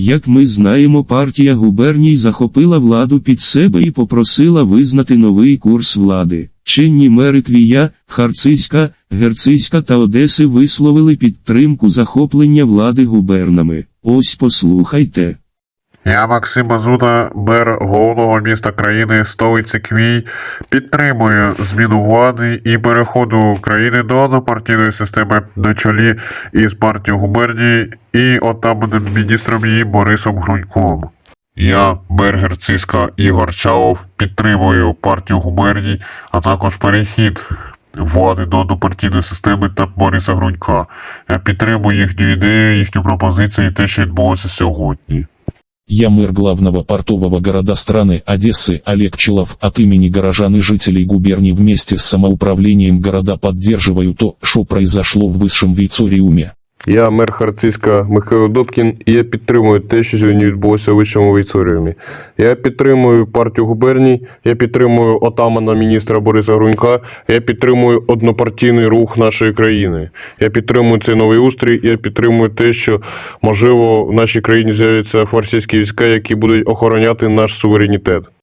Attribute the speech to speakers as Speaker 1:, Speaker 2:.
Speaker 1: Як ми знаємо, партія губерній захопила владу під себе і попросила визнати новий курс влади. Чинні мери Квія, Харцизька, Герцизька та Одеси висловили підтримку захоплення влади губернами. Ось послухайте.
Speaker 2: Я Максим Мазуна, мер головного міста країни, столиці Квій, підтримую зміну влади і переходу країни до однопартійної системи на чолі із партією губернії і отаманим міністром її Борисом Груньком. Я, мер Герциска Ігор Чалов, підтримую партію губерній, а також перехід влади до однопартійної системи та Бориса Грунька. Я підтримую їхню ідею, їхню пропозицію і те, що відбулося сьогодні.
Speaker 3: Я мэр главного портового города страны Одессы Олег Челов от имени горожан и жителей губерний вместе с самоуправлением города поддерживаю то, что произошло в высшем Вейцориуме.
Speaker 4: Я мер Харциска Михайло Добкін, і я підтримую те, що сьогодні відбулося в вищому вейцоріумі. Я підтримую партію губерній, я підтримую отамана міністра Бориса Грунька, я підтримую однопартійний рух нашої країни. Я підтримую цей новий устрій, я підтримую те, що можливо в нашій країні з'являться фарсійські війська, які будуть охороняти наш суверенітет.